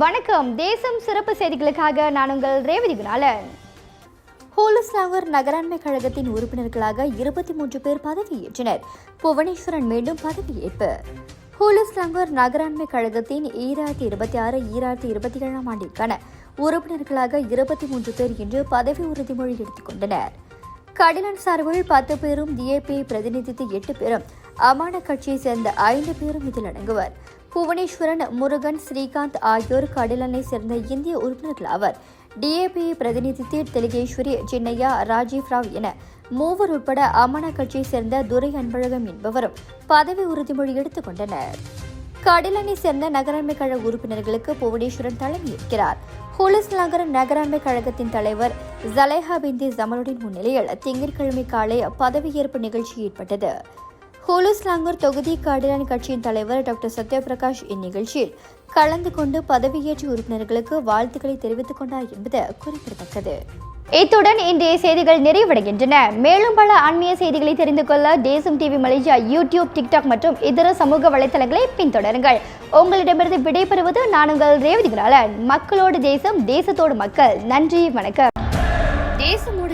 வணக்கம். தேசம் சிறப்பு செய்திகளுக்காக நான் உங்கள் ரேவதி குணாலன். ஹோலஸ்லாவர் நகராண்மை கழகத்தின் உறுப்பினர்களாக இருபத்தி மூன்று பேர் பதவியேற்றனர் புவனேஸ்வரன் மீண்டும் பதவியேற்பு ஹோலஸ்லாங்கர் நகராண்மை கழகத்தின் ஈராயிரத்தி இருபத்தி ஆறு ஈராயிரத்தி இருபத்தி ஏழாம் ஆண்டிற்கான உறுப்பினர்களாக இருபத்தி மூன்று பேர் இன்று பதவி உறுதிமொழி எடுத்துக் கொண்டனர். சார்பில் பத்து பேரும் டிஏபி பிரதிநிதித்து எட்டு பேரும் அமான கட்சியைச் சேர்ந்த ஐந்து பேரும் இதில் அடங்குவர். புவனேஸ்வரன் முருகன் ஸ்ரீகாந்த் ஆகியோர் கடலனை சேர்ந்த இந்திய உறுப்பினர்கள் ஆவர். டிஏபி பிரதிநிதித்து தெலுகேஸ்வரி சின்னையா ராஜீவ் ராவ் என மூவர் உட்பட அமன கட்சியைச் சேர்ந்த துரை அன்பழகம் என்பவரும் பதவி உறுதிமொழி எடுத்துக் கொண்டனர். கடலனை சேர்ந்த நகராண்மை கழக உறுப்பினர்களுக்கு புவனேஸ்வரன் தலைமையேற்கிறார் ஹோலஸ் நகர நகராண்மை கழகத்தின் தலைவர் ஜலேஹா பிந்தி ஜமலுடன் முன்னிலையில் திங்கட்கிழமை காலை பதவியேற்பு நிகழ்ச்சி ஏற்பட்டது. ஹோலஸ் தொகுதி காடிலான் கட்சியின் தலைவர் டாக்டர் சத்யபிரகாஷ் இந்நிகழ்ச்சியில் கலந்து கொண்டு பதவியேற்ற உறுப்பினர்களுக்கு வாழ்த்துக்களை தெரிவித்துக் கொண்டார் என்பது குறிப்பிடத்தக்கது. இத்துடன் இன்றைய செய்திகள் நிறைவடைகின்றன. மேலும் பல ஆன்மீக செய்திகளை தெரிந்து கொள்ள தேசம் டிவி மலேசியா யூடியூப் டிக்டாக் மற்றும் இதர சமூக வலைத்தளங்களை பின்தொடருங்கள். உங்களிடமிருந்து விடைபெறுவது நான் உங்கள் ரேவதி மக்களோடு தேசம் தேசத்தோடு மக்கள். நன்றி வணக்கம்.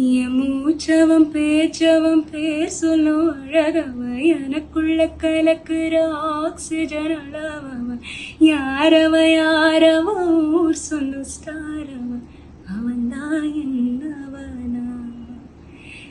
என் மூச்சவம் பேச்சவம் பேசணும் சொல்லும் அழகவ. எனக்குள்ள கலக்குற ஆக்சிஜன் அளவவன் யாரவ யாரவ ஊர் சொல்லும் ஸ்டாரவன் அவன் தான் என்னவனா?